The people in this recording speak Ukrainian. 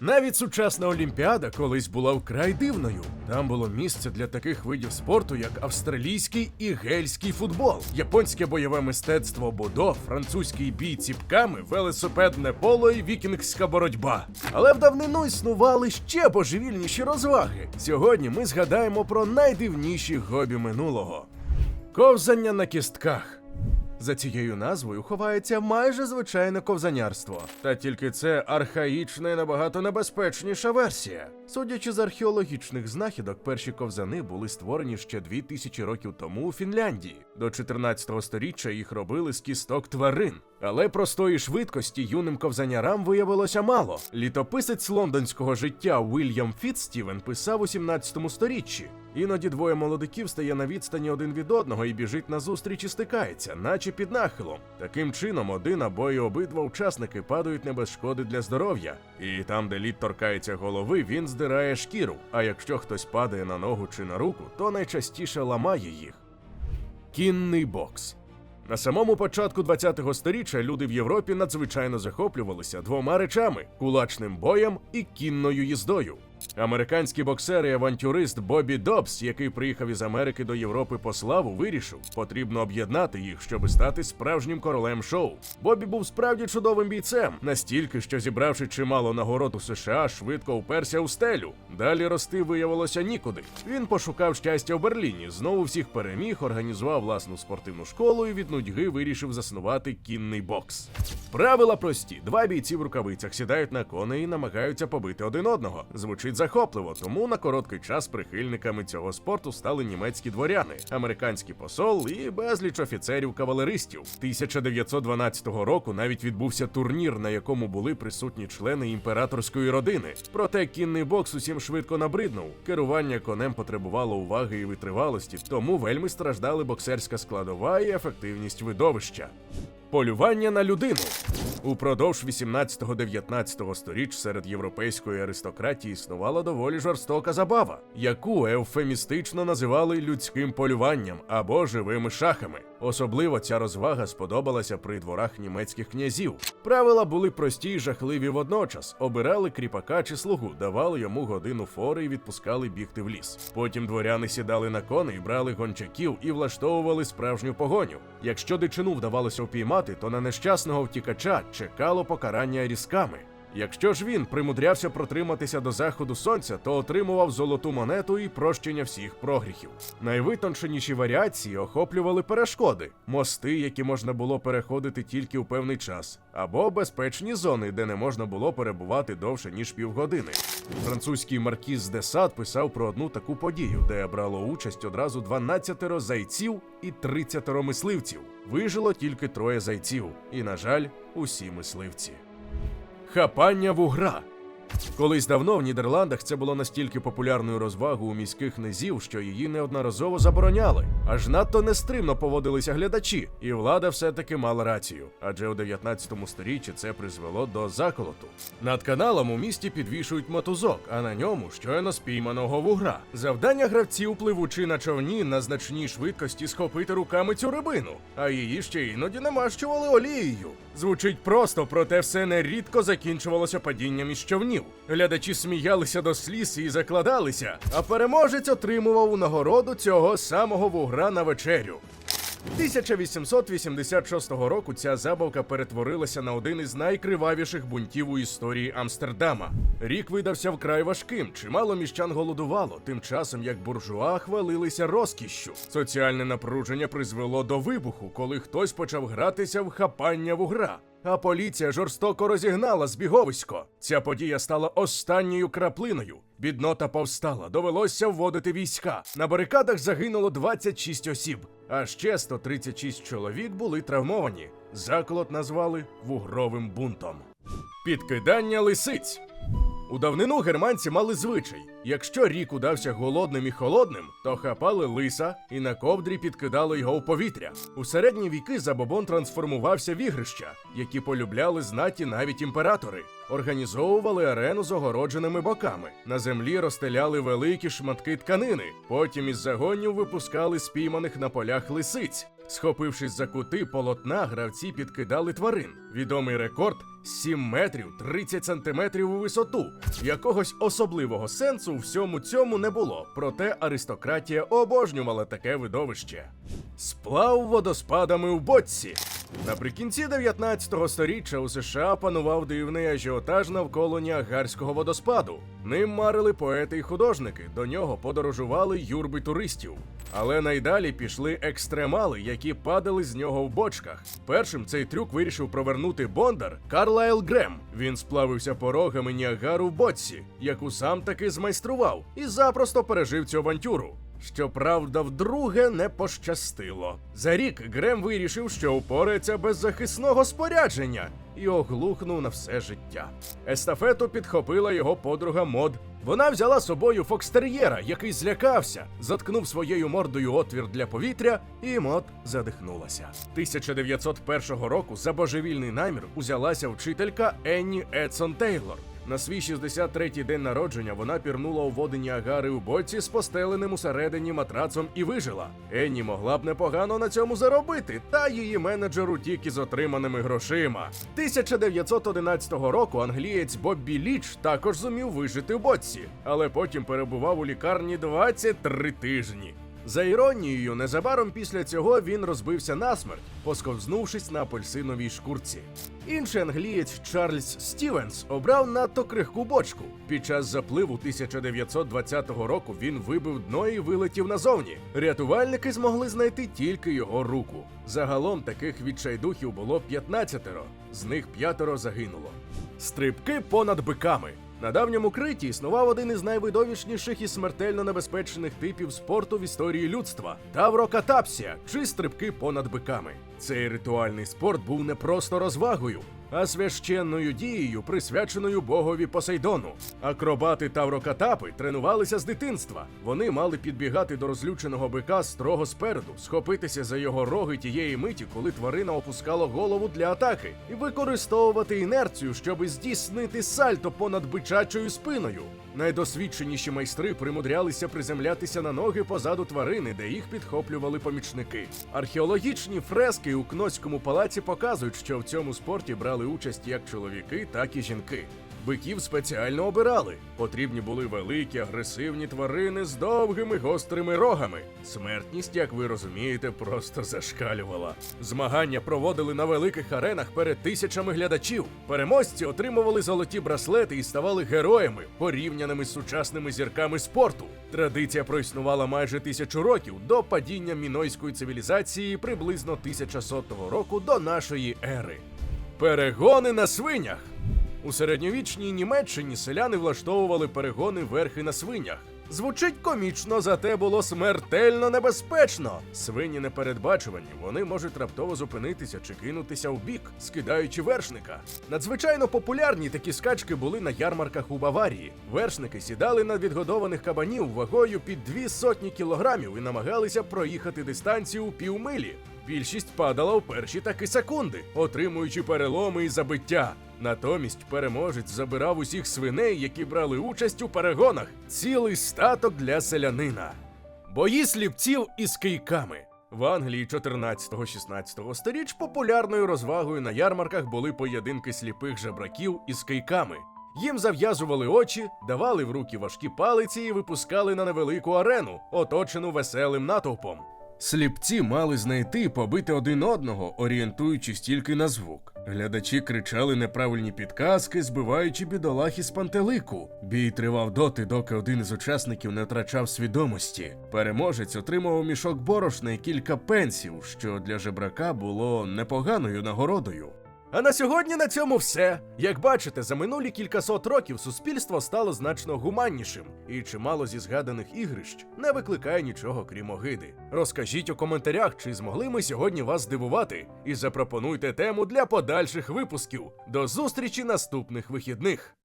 Навіть сучасна Олімпіада колись була вкрай дивною. Там було місце для таких видів спорту, як австралійський і гельський футбол, японське бойове мистецтво будо, французький бій ціпками, велосипедне поло і вікінгська боротьба. Але в давнину існували ще божевільніші розваги. Сьогодні ми згадаємо про найдивніші хобі минулого. Ковзання на кістках. За цією назвою ховається майже звичайне ковзанярство. Та тільки це архаїчна і набагато небезпечніша версія. Судячи з археологічних знахідок, перші ковзани були створені ще 2000 років тому у Фінляндії. До 14 століття їх робили з кісток тварин. Але простої швидкості юним ковзанярам виявилося мало. Літописець лондонського життя Уільям Фіцстівен писав у 17 сторіччі. Іноді двоє молодиків стає на відстані один від одного і біжить назустріч і стикається, наче під нахилом. Таким чином, один або й обидва учасники падають не без шкоди для здоров'я. І там, де лід торкається голови, він здирає шкіру. А якщо хтось падає на ногу чи на руку, то найчастіше ламає їх. Кінний бокс. На самому початку ХХ століття люди в Європі надзвичайно захоплювалися двома речами кулачним боєм і кінною їздою. Американський боксер і авантюрист Бобі Добс, який приїхав із Америки до Європи по славу, вирішив, потрібно об'єднати їх, щоб стати справжнім королем шоу. Бобі був справді чудовим бійцем, настільки, що зібравши чимало нагород у США, швидко уперся у стелю. Далі рости виявилося нікуди. Він пошукав щастя в Берліні, знову всіх переміг, організував власну спортивну школу і від нудьги вирішив заснувати кінний бокс. Правила прості: два бійці в рукавицях сідають на коней і намагаються побити один одного. Звучить захопливо, тому на короткий час прихильниками цього спорту стали німецькі дворяни, американський посол і безліч офіцерів-кавалеристів. 1912 року навіть відбувся турнір, на якому були присутні члени імператорської родини. Проте кінний бокс усім швидко набриднув. Керування конем потребувало уваги і витривалості, тому вельми страждали боксерська складова і ефективність видовища. Полювання на людину упродовж 18-19 сторіч серед європейської аристократії існувала доволі жорстока забава, яку евфемістично називали людським полюванням або живими шахами. Особливо ця розвага сподобалася при дворах німецьких князів. Правила були прості й жахливі водночас: обирали кріпака чи слугу, давали йому годину фори і відпускали бігти в ліс. Потім дворяни сідали на коней, брали гончаків і влаштовували справжню погоню. Якщо дичину вдавалося впіймати, то на нещасного втікача чекало покарання різками. Якщо ж він примудрявся протриматися до заходу сонця, то отримував золоту монету і прощення всіх прогріхів. Найвитонченіші варіації охоплювали перешкоди, мости, які можна було переходити тільки у певний час, або безпечні зони, де не можна було перебувати довше ніж півгодини. Французький маркіз де Сад писав про одну таку подію, де брало участь одразу 12 зайців і 30 мисливців. Вижило тільки троє зайців, і, на жаль, усі мисливці. Хапання вугра. Колись давно в Нідерландах це було настільки популярною розвагою у міських низів, що її неодноразово забороняли. Аж надто нестримно поводилися глядачі, і влада все-таки мала рацію, адже у 19 сторіччі це призвело до заколоту. Над каналом у місті підвішують мотузок, а на ньому щойно спійманого вугра. Завдання гравців, пливучи на човні на значній швидкості, схопити руками цю рибину, а її ще іноді намащували олією. Звучить просто, проте все нерідко закінчувалося падінням із човнів. Глядачі сміялися до сліз і закладалися, а переможець отримував нагороду цього самого вугра на вечерю. 1886 року ця забавка перетворилася на один із найкривавіших бунтів у історії Амстердама. Рік видався вкрай важким, чимало міщан голодувало, тим часом як буржуа хвалилися розкішшю. Соціальне напруження призвело до вибуху, коли хтось почав гратися в хапання вугра. А поліція жорстоко розігнала збіговисько. Ця подія стала останньою краплиною. Біднота повстала, довелося вводити війська. На барикадах загинуло 26 осіб, а ще 136 чоловік були травмовані. Заколот назвали вугровим бунтом. Підкидання лисиць. У давнину германці мали звичай: якщо рік удався голодним і холодним, то хапали лиса і на ковдрі підкидали його в повітря. У середні віки забобон трансформувався в ігрища, які полюбляли знаті навіть імператори. Організовували арену з огородженими боками. На землі розстеляли великі шматки тканини. Потім із загонів випускали спійманих на полях лисиць. Схопившись за кути полотна, гравці підкидали тварин. Відомий рекорд 7 метрів 30 сантиметрів у висоту. Якогось особливого сенсу у всьому цьому не було, проте аристократія обожнювала таке видовище. Сплав водоспадами в боці. Наприкінці 19 століття у США панував дивний ажіотаж навколо Ніагарського водоспаду. Ним марили поети й художники, до нього подорожували юрби туристів. Але найдалі пішли екстремали, які падали з нього в бочках. Першим цей трюк вирішив провернути Бондар Карлайл Грем. Він сплавився порогами Ніагару в бочці, яку сам таки змайстрував, і запросто пережив цю авантюру. Щоправда, вдруге не пощастило. За рік Грем вирішив, що упорається без захисного спорядження і оглухнув на все життя. Естафету підхопила його подруга Мод. Вона взяла з собою фокстер'єра, який злякався, заткнув своєю мордою отвір для повітря, і Мод задихнулася. 1901 року за божевільний намір узялася вчителька Енні Едсон Тейлор. На свій 63-й день народження вона пірнула у води Ніагари у боці з постеленим усередині матрацом і вижила. Енні могла б непогано на цьому заробити, та її менеджер утік із отриманими грошима. 1911 року англієць Боббі Ліч також зумів вижити в боці, але потім перебував у лікарні 23 тижні. За іронією, незабаром після цього він розбився насмерть, посковзнувшись на апельсиновій шкурці. Інший англієць Чарльз Стівенс обрав надто крихку бочку. Під час запливу 1920 року він вибив дно і вилетів назовні. Рятувальники змогли знайти тільки його руку. Загалом таких відчайдухів було 15, з них п'ятеро загинуло. Стрибки понад биками. На давньому криті існував один із найвидовішніших і смертельно небезпечних типів спорту в історії людства таврокатапсія чи стрибки понад биками. Цей ритуальний спорт був не просто розвагою, а священною дією, присвяченою богові Посейдону. Акробати таврокатапи тренувалися з дитинства. Вони мали підбігати до розлюченого бика строго спереду, схопитися за його роги тієї миті, коли тварина опускала голову для атаки, і використовувати інерцію, щоб здійснити сальто понад бичачою спиною. Найдосвідченіші майстри примудрялися приземлятися на ноги позаду тварини, де їх підхоплювали помічники. Археологічні фрески у Кноському палаці показують, що в цьому спорті брали участь як чоловіки, так і жінки. Биків спеціально обирали. Потрібні були великі агресивні тварини з довгими гострими рогами. Смертність, як ви розумієте, просто зашкалювала. Змагання проводили на великих аренах перед тисячами глядачів. Переможці отримували золоті браслети і ставали героями, порівняними з сучасними зірками спорту. Традиція проіснувала майже тисячу років до падіння мінойської цивілізації приблизно 1100 року до нашої ери. Перегони на свинях. У середньовічній Німеччині селяни влаштовували перегони верхи на свинях. Звучить комічно, зате було смертельно небезпечно. Свині непередбачувані, вони можуть раптово зупинитися чи кинутися в бік, скидаючи вершника. Надзвичайно популярні такі скачки були на ярмарках у Баварії. Вершники сідали на відгодованих кабанів вагою під дві сотні кілограмів і намагалися проїхати дистанцію у півмилі. Більшість падала в перші таки секунди, отримуючи переломи і забиття. Натомість переможець забирав усіх свиней, які брали участь у перегонах, цілий статок для селянина. Бої сліпців із кийками. В Англії 14-16 сторіч популярною розвагою на ярмарках були поєдинки сліпих жебраків із кийками. Їм зав'язували очі, давали в руки важкі палиці і випускали на невелику арену, оточену веселим натовпом. Сліпці мали знайти і побити один одного, орієнтуючись тільки на звук. Глядачі кричали неправильні підказки, збиваючи бідолах із пантелику. Бій тривав доти, доки один із учасників не втрачав свідомості. Переможець отримав мішок борошна і кілька пенсів, що для жебрака було непоганою нагородою. А на сьогодні на цьому все. Як бачите, за минулі кількасот років суспільство стало значно гуманнішим, і чимало зі згаданих ігрищ не викликає нічого крім огиди. Розкажіть у коментарях, чи змогли ми сьогодні вас здивувати, і запропонуйте тему для подальших випусків. До зустрічі наступних вихідних.